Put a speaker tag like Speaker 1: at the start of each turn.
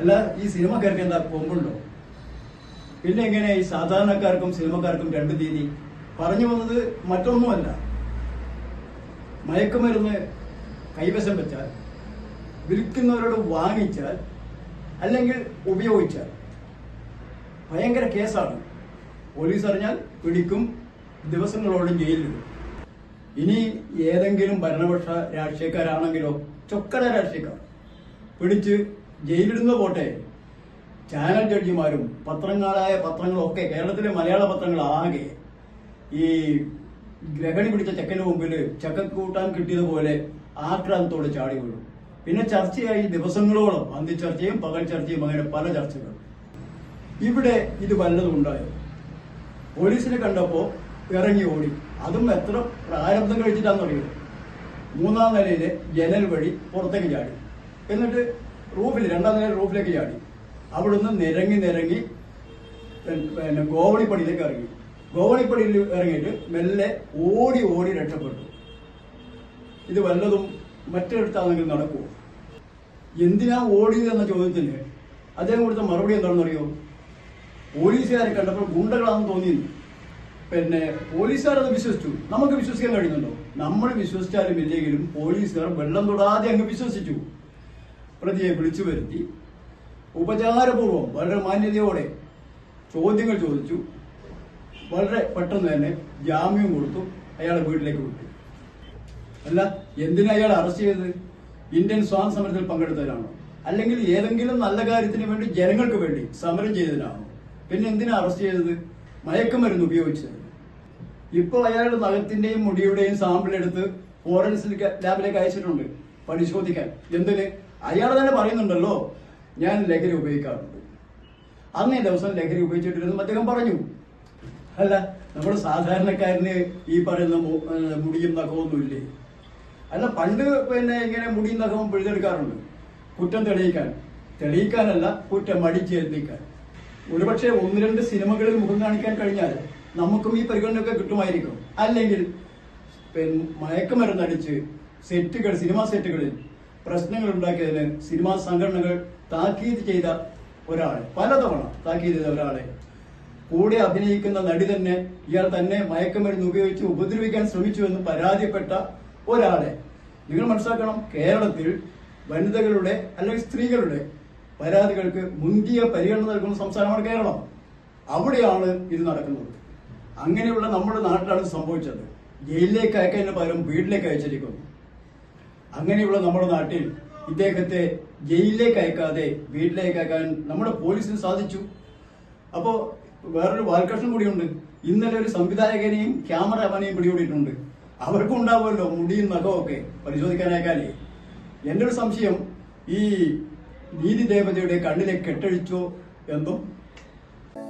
Speaker 1: അല്ല ഈ സിനിമക്കാർക്ക് എന്താ കൊമ്പുണ്ടോ പിന്നെ എങ്ങനെ ഈ സാധാരണക്കാർക്കും സിനിമക്കാർക്കും രണ്ട് തീയതി പറഞ്ഞു വന്നത് മറ്റൊന്നുമല്ല. മയക്കുമരുന്ന് കൈവശം വെച്ചാൽ വിൽക്കുന്നവരോട് വാങ്ങിച്ചാൽ അല്ലെങ്കിൽ ഉപയോഗിച്ചാൽ. ഭയങ്കര കേസാണ്. പോലീസ് അറിഞ്ഞാൽ പിടിക്കും ദിവസങ്ങളോളം ജയിലിലിടും. ഇനി ഏതെങ്കിലും ഭരണപക്ഷ രാഷ്ട്രീയക്കാരാണെങ്കിലോ ചൊക്കട രാഷ്ട്രീയക്കാർ പിടിച്ച് ജയിലിടുന്ന പോട്ടെ. ചാനൽ ജഡ്ജിമാരും പത്രങ്ങളായ പത്രങ്ങളും ഒക്കെ കേരളത്തിലെ മലയാള പത്രങ്ങൾ ആകെ ഈ ഗ്രഹണി പിടിച്ച ചെക്കന് മുമ്പിൽ ചക്കക്കൂട്ടാൻ കിട്ടിയതുപോലെ ആക്രാന്തത്തോടെ ചാടി വീഴും. പിന്നെ ചർച്ചയായി ദിവസങ്ങളോളം അന്തി ചർച്ചയും പകൽ ചർച്ചയും അങ്ങനെ പല ചർച്ചകൾ ഇവിടെ ഇത് വല്ലതും ഉണ്ടായോ? പോലീസിനെ കണ്ടപ്പോ ഇറങ്ങി ഓടി. അതും എത്ര പ്രാരബ്ധം കഴിച്ചിട്ടാണെന്നറിയോ മൂന്നാം നിലയിലെ ജനൽ വഴി പുറത്തേക്ക് ചാടി. എന്നിട്ട് റൂഫിൽ രണ്ടാം നില റൂഫിലേക്ക് ചാടി. അവിടുന്ന് നിരങ്ങി നിരങ്ങി പിന്നെ ഗോവണിപ്പടിയിലേക്ക് ഇറങ്ങി. ഗോവണിപ്പടിയിൽ ഇറങ്ങിയിട്ട് മെല്ലെ ഓടി ഓടി രക്ഷപ്പെട്ടു. ഇത് വല്ലതും മറ്റൊരിടത്താണെങ്കിൽ നടക്കുമോ എന്തിനാ ഓടിയത് എന്ന ചോദ്യത്തിന് അദ്ദേഹം കൊടുത്ത മറുപടി എന്താണെന്നറിയോ? പോലീസുകാരെ കണ്ടപ്പോൾ ഗുണ്ടകളാണെന്ന് തോന്നിയിരുന്നു. പിന്നെ പോലീസുകാരത് വിശ്വസിച്ചു. നമുക്ക് വിശ്വസിക്കാൻ കഴിയുന്നുണ്ടോ? നമ്മൾ വിശ്വസിച്ചാലും ഇല്ലെങ്കിലും പോലീസുകാർ വെള്ളം തൊടാതെ അങ്ങ് വിശ്വസിച്ചു. പ്രതിയെ വിളിച്ചു വരുത്തി. ഉപചാരപൂർവം വളരെ മാന്യതയോടെ ചോദ്യങ്ങൾ ചോദിച്ചു. വളരെ പെട്ടെന്ന് തന്നെ ജാമ്യം കൊടുത്തു. അയാളെ വീട്ടിലേക്ക് വിട്ടു. അല്ല എന്തിനാ അയാൾ അറസ്റ്റ് ചെയ്തത്? ഇന്ത്യൻ സ്വാതന്ത്ര്യ സമരത്തിൽ പങ്കെടുത്തതിനാണോ അല്ലെങ്കിൽ ഏതെങ്കിലും നല്ല കാര്യത്തിന് വേണ്ടി ജനങ്ങൾക്ക് വേണ്ടി സമരം ചെയ്തതിനാണോ പിന്നെ എന്തിനാ അറസ്റ്റ് ചെയ്തത്? മയക്കുമരുന്ന് ഉപയോഗിച്ചത്. ഇപ്പോൾ അയാളുടെ നഖത്തിന്റെയും മുടിയുടെയും സാമ്പിൾ എടുത്ത് ഫോറൻസിക് ലാബിലേക്ക് അയച്ചിട്ടുണ്ട്. പരിശോധിക്കാൻ. എന്തിന്? അയാൾ തന്നെ പറയുന്നുണ്ടല്ലോ ഞാൻ ലഹരി ഉപയോഗിക്കാറുണ്ട്. അന്നേ ദിവസം ലഹരി ഉപയോഗിച്ചിട്ടില്ലെന്നും അദ്ദേഹം പറഞ്ഞു അല്ല നമ്മുടെ സാധാരണക്കാരന് ഈ പറയുന്ന മുടിയും നഖമൊന്നുമില്ലേ അല്ല പണ്ട് പിന്നെ ഇങ്ങനെ മുടിയും നഖവും പിഴുതെടുക്കാറുണ്ട്. കുറ്റം തെളിയിക്കാൻ. തെളിയിക്കാനല്ല കുറ്റം അടിച്ചേൽപ്പിക്കാൻ ഒരുപക്ഷെ ഒന്ന് രണ്ട് സിനിമകളിൽ മുഖം കാണിക്കാൻ കഴിഞ്ഞാൽ നമുക്കും ഈ പരിഗണനയൊക്കെ കിട്ടുമായിരിക്കും. അല്ലെങ്കിൽ മയക്കുമരുന്നടിച്ച് സെറ്റുകൾ സിനിമാ സെറ്റുകളിൽ പ്രശ്നങ്ങൾ ഉണ്ടാക്കിയതിന് സിനിമാ സംഘടനകൾ താക്കീത് ചെയ്ത ഒരാളെ പലതവണ താക്കീത് ചെയ്ത ഒരാളെ. കൂടെ അഭിനയിക്കുന്ന നടി തന്നെ ഇയാൾ തന്നെ മയക്കുമരുന്ന് ഉപയോഗിച്ച് ഉപദ്രവിക്കാൻ ശ്രമിച്ചു എന്ന് പരാതിപ്പെട്ട ഒരാളെ. നിങ്ങൾ മനസ്സിലാക്കണം കേരളത്തിൽ വനിതകളുടെ അല്ലെങ്കിൽ സ്ത്രീകളുടെ പരാതികൾക്ക് മുന്തിയ പരിഗണന നൽകുന്ന സംസ്ഥാനമാണ് കേരളം. അവിടെയാണ് ഇത് നടക്കുന്നത്. അങ്ങനെയുള്ള നമ്മുടെ നാട്ടിലാണ് സംഭവിച്ചത്. ജയിലിലേക്ക് അയക്കുന്നതിന് പകരം വീട്ടിലേക്ക് അയച്ചിരിക്കുന്നു. അങ്ങനെയുള്ള നമ്മുടെ നാട്ടിൽ ഇദ്ദേഹത്തെ ജയിലിലേക്ക് അയക്കാതെ വീട്ടിലേക്ക് അയക്കാൻ നമ്മുടെ പോലീസിന് സാധിച്ചു. അപ്പോ വേറൊരു വാൽകൃഷ്ണൻ കൂടിയുണ്ട്. ഇന്നലെ ഒരു സംവിധായകനെയും ക്യാമറമാനെയും പിടികൂടിയിട്ടുണ്ട്. അവർക്കും ഉണ്ടാവുമല്ലോ മുടിയും നഖവും ഒക്കെ പരിശോധിക്കാൻ അയക്കാനേ എന്റെ ഒരു സംശയം ഈ നീതി ദേവതയുടെ കണ്ണിലെ കെട്ടഴിച്ചോ എന്നും